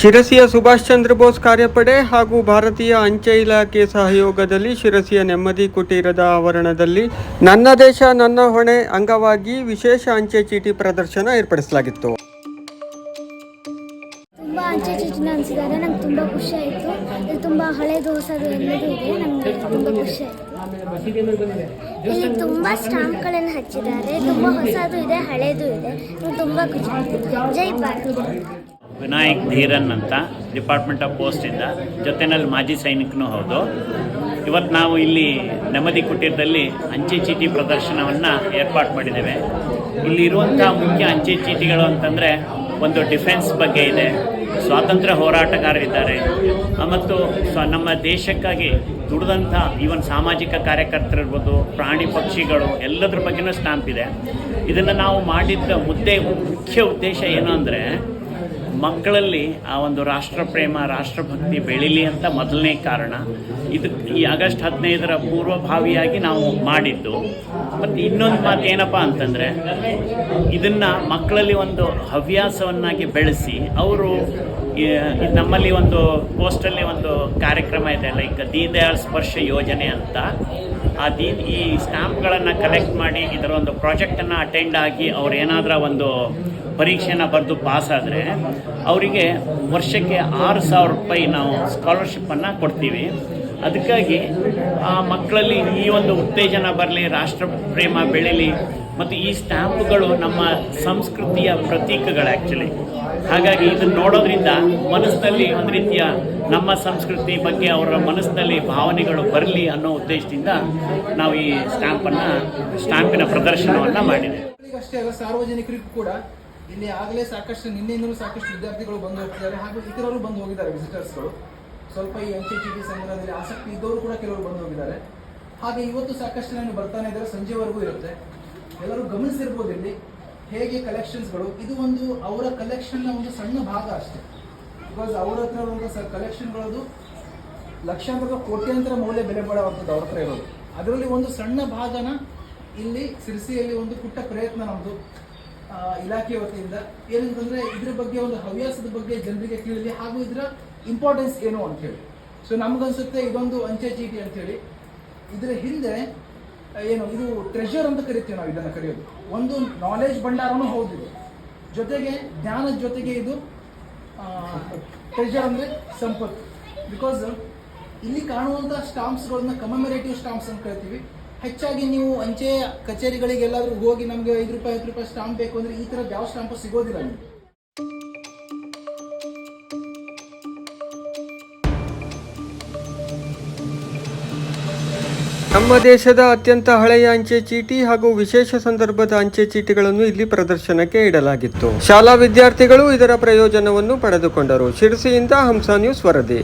ಶಿರಸಿಯ ಸುಭಾಷ್ ಚಂದ್ರ ಬೋಸ್ ಕಾರ್ಯಪಡೆ ಹಾಗೂ ಭಾರತೀಯ ಅಂಚೆ ಇಲಾಖೆ ಸಹಯೋಗದಲ್ಲಿ ಶಿರಸಿಯ ನೆಮ್ಮದಿ ಕುಟೀರದ ಆವರಣದಲ್ಲಿ ನನ್ನ ದೇಶ, ನನ್ನ ಹೊಣೆ ಅಂಗವಾಗಿ ವಿಶೇಷ ಅಂಚೆ ಚೀಟಿ ಪ್ರದರ್ಶನ ಏರ್ಪಡಿಸಲಾಗಿತ್ತು. ತುಂಬ ಅಂಚೆ ಚೀಟಿನ ಅನಿಸಿದಾಗ ನಂಗೆ ತುಂಬ ಖುಷಿ ಆಯಿತು. ಇಲ್ಲಿ ತುಂಬ ಹಳೆದು ಹೊಸದು ಎಲ್ಲದೂ ಇದೆ. ನಮಗೆ ತುಂಬ ಖುಷಿ ಆಯಿತು. ಇಲ್ಲಿ ತುಂಬ ಸ್ಟಾಂಪ್ಗಳನ್ನು ಹಚ್ಚಿದ್ದಾರೆ. ತುಂಬ ಹೊಸದು ಇದೆ, ಹಳೆದು ಇದೆ. ನಂಗೆ ತುಂಬ ಖುಷಿ ಆಯಿತು. ಜೈ ಭಾರತ್. ವಿನಾಯಕ್ ಧೀರನ್ ಅಂತ ಡಿಪಾರ್ಟ್ಮೆಂಟ್ ಆಫ್ ಪೋಸ್ಟಿಂದ ಜೊತೆನಲ್ಲಿ ಮಾಜಿ ಸೈನಿಕನೂ ಹೌದು. ಇವತ್ತು ನಾವು ಇಲ್ಲಿ ನೆಮ್ಮದಿ ಕುಟೀರದಲ್ಲಿ ಅಂಚೆ ಚೀಟಿ ಪ್ರದರ್ಶನವನ್ನು ಏರ್ಪಾಡು ಮಾಡಿದ್ದೇವೆ. ಇಲ್ಲಿ ಇರುವಂಥ ಮುಖ್ಯ ಅಂಚೆ ಚೀಟಿಗಳು ಅಂತಂದರೆ ಒಂದು ಡಿಫೆನ್ಸ್ ಬಗ್ಗೆ ಇದೆ. ಸ್ವಾತಂತ್ರ್ಯ ಹೋರಾಟಗಾರರಿದ್ದಾರೆ. ಮತ್ತು ಸ್ವ, ನಮ್ಮ ದೇಶಕ್ಕಾಗಿ ದುಡಿದಂಥ ಈವನ್ ಸಾಮಾಜಿಕ ಕಾರ್ಯಕರ್ತರಿರ್ಬೋದು, ಪ್ರಾಣಿ ಪಕ್ಷಿಗಳು ಎಲ್ಲದ್ರ ಬಗ್ಗೆನೂ ಸ್ಟಾಂಪ್ ಇದೆ. ಇದನ್ನು ನಾವು ಮಾಡಿದ್ದ ಮುದ್ದೆ ಮುಖ್ಯ ಉದ್ದೇಶ ಏನು ಅಂದರೆ ಮಕ್ಕಳಲ್ಲಿ ಆ ಒಂದು ರಾಷ್ಟ್ರ ಪ್ರೇಮ ರಾಷ್ಟ್ರಭಕ್ತಿ ಬೆಳೀಲಿ ಅಂತ ಮೊದಲನೇ ಕಾರಣ. ಇದು ಈ ಆಗಸ್ಟ್ ಹದಿನೈದರ ಪೂರ್ವಭಾವಿಯಾಗಿ ನಾವು ಮಾಡಿದ್ದು. ಮತ್ತು ಇನ್ನೊಂದು ಮಾತು ಏನಪ್ಪ ಅಂತಂದರೆ, ಇದನ್ನು ಮಕ್ಕಳಲ್ಲಿ ಒಂದು ಹವ್ಯಾಸವನ್ನಾಗಿ ಬೆಳೆಸಿ, ಅವರು ನಮ್ಮಲ್ಲಿ ಒಂದು ಪೋಸ್ಟಲ್ಲಿ ಒಂದು ಕಾರ್ಯಕ್ರಮ ಇದೆ ಲೈಕ್ ದೀನ್ ದಯಾಳ್ ಸ್ಪರ್ಶ ಯೋಜನೆ ಅಂತ. ಆ ದೀನ್ ಈ ಸ್ಟ್ಯಾಂಪ್ಗಳನ್ನು ಕಲೆಕ್ಟ್ ಮಾಡಿ ಇದರ ಒಂದು ಪ್ರಾಜೆಕ್ಟನ್ನು ಅಟೆಂಡ್ ಆಗಿ ಅವ್ರು ಏನಾದರೂ ಒಂದು ಪರೀಕ್ಷೆನ ಬರೆದು ಪಾಸ್ ಆದರೆ ಅವರಿಗೆ ವರ್ಷಕ್ಕೆ ಆರು ಸಾವಿರ ರೂಪಾಯಿ ನಾವು ಸ್ಕಾಲರ್ಶಿಪ್ಪನ್ನು ಕೊಡ್ತೀವಿ. ಅದಕ್ಕಾಗಿ ಆ ಮಕ್ಕಳಲ್ಲಿ ಈ ಒಂದು ಉತ್ತೇಜನ ಬರಲಿ, ರಾಷ್ಟ್ರ ಪ್ರೇಮ ಬೆಳೀಲಿ ಮತ್ತು ಈ ಸ್ಟ್ಯಾಂಪ್ಗಳು ನಮ್ಮ ಸಂಸ್ಕೃತಿಯ ಪ್ರತೀಕಗಳು ಆ್ಯಕ್ಚುಲಿ ಹಾಗಾಗಿ ಇದನ್ನು ನೋಡೋದ್ರಿಂದ ಮನಸ್ಸಿನಲ್ಲಿ ಒಂದು ರೀತಿಯ ನಮ್ಮ ಸಂಸ್ಕೃತಿ ಬಗ್ಗೆ ಅವರ ಮನಸ್ಸಿನಲ್ಲಿ ಭಾವನೆಗಳು ಬರಲಿ ಅನ್ನೋ ಉದ್ದೇಶದಿಂದ ನಾವು ಈ ಸ್ಟ್ಯಾಂಪನ್ನು, ಸ್ಟ್ಯಾಂಪಿನ ಪ್ರದರ್ಶನವನ್ನು ಮಾಡಿದೆ. ಅಷ್ಟೇ ಅಲ್ಲ ಸಾರ್ವಜನಿಕರಿಗೂ ಕೂಡ ಇಲ್ಲಿ ಆಗಲೇ ಸಾಕಷ್ಟು, ನಿನ್ನೆಯಿಂದಲೂ ಸಾಕಷ್ಟು ವಿದ್ಯಾರ್ಥಿಗಳು ಬಂದು ಹೋಗ್ತಿದ್ದಾರೆ. ಹಾಗೂ ಇತರರು ಬಂದು ಹೋಗಿದ್ದಾರೆ ವಿಸಿಟರ್ಸ್ಗಳು ಸ್ವಲ್ಪ ಈ ಅಂಚೆ ಚೀಟಿ ಸಂಗ್ರಹದಲ್ಲಿ ಆಸಕ್ತಿ ಇದ್ದವರು ಕೂಡ ಕೆಲವರು ಬಂದು ಹೋಗಿದ್ದಾರೆ. ಹಾಗೆ ಇವತ್ತು ಸಾಕಷ್ಟು ನಾನು ಬರ್ತಾನೆ ಇದ್ದಾರೆ. ಸಂಜೆವರೆಗೂ ಇರುತ್ತೆ. ಎಲ್ಲರೂ ಗಮನಿಸಿರ್ಬೋದು ಇಲ್ಲಿ. ಹೇಗೆ ಕಲೆಕ್ಷನ್ಸ್ಗಳು ಇದು ಒಂದು ಅವರ ಕಲೆಕ್ಷನ್ನ ಒಂದು ಸಣ್ಣ ಭಾಗ ಅಷ್ಟೇ. ಬಿಕಾಸ್ ಅವ್ರ ಹತ್ರ ಒಂದು ಕಲೆಕ್ಷನ್ಗಳದು ಲಕ್ಷಾಂತರ ಕೋಟ್ಯಾಂತರ ಮೌಲ್ಯ ಬೆಲೆ ಬಾಳುವಂಥದ್ದು ಅವ್ರ ಹತ್ರ ಇರೋದು. ಅದರಲ್ಲಿ ಒಂದು ಸಣ್ಣ ಭಾಗನ ಇಲ್ಲಿ ಸಿರ್ಸಿಯಲ್ಲಿ ಒಂದು ಪುಟ್ಟ ಪ್ರಯತ್ನ ನಮ್ಮದು ಇಲಾಖೆ ವತಿಯಿಂದ. ಏನಂತಂದ್ರೆ ಇದ್ರ ಬಗ್ಗೆ ಒಂದು ಹವ್ಯಾಸದ ಬಗ್ಗೆ ಜನರಿಗೆ ಕೇಳಲಿ ಹಾಗೂ ಇದರ ಇಂಪಾರ್ಟೆನ್ಸ್ ಏನು ಅಂತ ಹೇಳಿ. ಸೊ ನಮಗನ್ಸುತ್ತೆ ಇದೊಂದು ಅಂಚೆ ಚೀಟಿ ಅಂತ ಹೇಳಿ. ಇದರ ಹಿಂದೆ ಏನು, ಇದು ಟ್ರೆಷರ್ ಅಂತ ಕರಿತೀವಿ ನಾವು ಇದನ್ನು ಕರೆಯೋದು. ಒಂದು ನಾಲೆಜ್ ಭಂಡಾರನೂ ಹೌದು ಇದು. ಜೊತೆಗೆ ಜ್ಞಾನದ ಜೊತೆಗೆ ಇದು ಟ್ರೆಷರ್ ಅಂದರೆ ಸಂಪತ್ತು. ಬಿಕಾಸ್ ಇಲ್ಲಿ ಕಾಣುವಂಥ ಸ್ಟಾಂಪ್ಸ್ಗಳನ್ನ ಕಮಮರೇಟಿವ್ ಸ್ಟಾಂಪ್ಸ್ ಅಂತ ಕರಿತೀವಿ. ಹೆಚ್ಚಾಗಿ ನೀವು ಅಂಚೆ ಕಚೇರಿಗಳಿಗೆಲ್ಲಾದರೂ ಹೋಗಿ ನಮಗೆ ಐದು ರೂಪಾಯಿ, ಹತ್ತು ರೂಪಾಯಿ ಸ್ಟಾಂಪ್ ಬೇಕು ಅಂದರೆ ಈ ಥರದ್ದು ಯಾವ ಸ್ಟಾಂಪು ಸಿಗೋದಿಲ್ಲ ನಿಮಗೆ. ನಮ್ಮ ದೇಶದ ಅತ್ಯಂತ ಹಳೆಯ ಅಂಚೆ ಚೀಟಿ ಹಾಗೂ ವಿಶೇಷ ಸಂದರ್ಭದ ಅಂಚೆ ಚೀಟಿಗಳನ್ನು ಇಲ್ಲಿ ಪ್ರದರ್ಶನಕ್ಕೆ ಇಡಲಾಗಿತ್ತು. ಶಾಲಾ ವಿದ್ಯಾರ್ಥಿಗಳು ಇದರ ಪ್ರಯೋಜನವನ್ನು ಪಡೆದುಕೊಂಡರು. ಶಿರಸಿಯಿಂದ ಹಂಸ ನ್ಯೂಸ್ ವರದಿ.